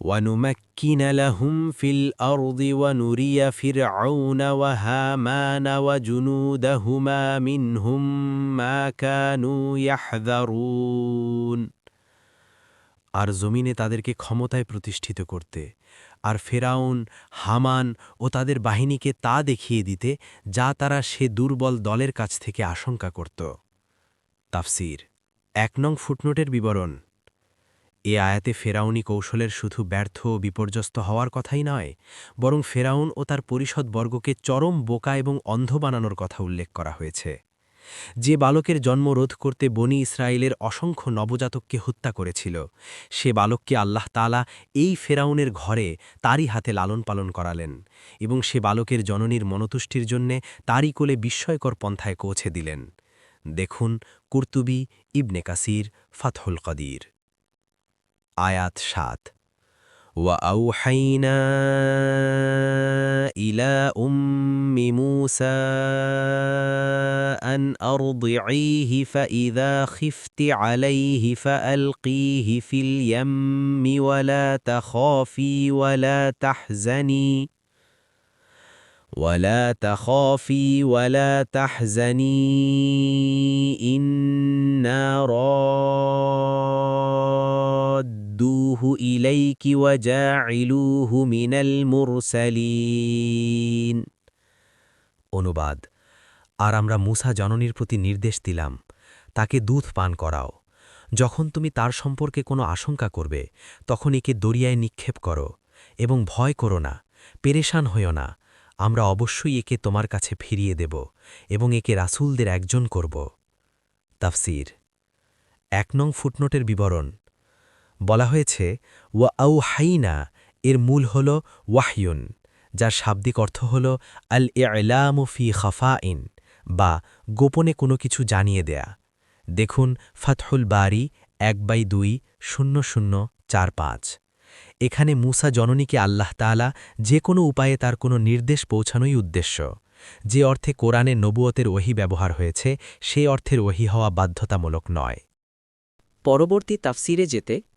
ونمكن لهم في الأرض ونري فرعون وهامان وجنودهما منهم ما كانوا يحذرون আর জমিনে তাদেরকে ক্ষমতায় প্রতিষ্ঠিত করতে আর ফেরাউন হামান ও তাদের বাহিনীকে তা দেখিয়ে দিতে যা তারা সে দুর্বল দলের কাছ থেকে আশঙ্কা করত তাফসির এক নং ফুটনোটের বিবরণ এ আয়াতে ফেরাউনি কৌশলের শুধু ব্যর্থ ও বিপর্যস্ত হওয়ার কথাই নয়, বরং ফেরাউন ও তার পরিষদবর্গকে চরম বোকা এবং অন্ধ বানানোর কথা উল্লেখ করা হয়েছে। যে বালকের জন্ম রোধ করতে বনি ইসরায়েলের অসংখ্য নবজাতককে হত্যা করেছিল, সে বালককে আল্লাহ তালা এই ফেরাউনের ঘরে তারই হাতে লালন পালন করালেন এবং সে বালকের জননীর মনতুষ্টির জন্যে তারই কোলে বিস্ময়কর পন্থায় পৌঁছে দিলেন। দেখুন কুর্তুবি ইবনে কাসির, ফাতহুল কদির। আয়াত সাত وأوحينا إلى أم موسى أن أرضعيه فإذا خفت عليه فألقيه في اليم ولا تخافي ولا تحزني ولا تخافي ولا تحزني إنا رادوه إليك وجاعلوه من المرسلين অনুবাদ আর আমরা মুসা জননীর প্রতি নির্দেশ দিলাম তাকে দুধ পান করাও যখন তুমি তার সম্পর্কে কোনো আশঙ্কা করবে তখন একে দরিয়ায় নিক্ষেপ করো এবং ভয় করো না পেরেশান হইও না আমরা অবশ্যই একে তোমার কাছে ফিরিয়ে দেব এবং একে রাসূলদের একজন করব তাফসির এক নং ফুটনোটের বিবরণ বলা হয়েছে, ওয়া হাইনা এর মূল হল ওয়াহয়ুন যার শাব্দিক অর্থ হল আল এলামুফি খফাইন বা গোপনে কোনো কিছু জানিয়ে দেয়া। দেখুন ফাতহুল বারি এক বাই দুই শূন্য শূন্য চার পাঁচ। এখানে মুসা জননীকে আল্লাহ তালা যে কোনো উপায়ে তার কোনো নির্দেশ পৌঁছানোই উদ্দেশ্য। যে অর্থে কোরআনে নবুয়তের ওহি ব্যবহার হয়েছে, সে অর্থের ওহি হওয়া বাধ্যতামূলক নয়। পরবর্তী তাফসিরে যেতে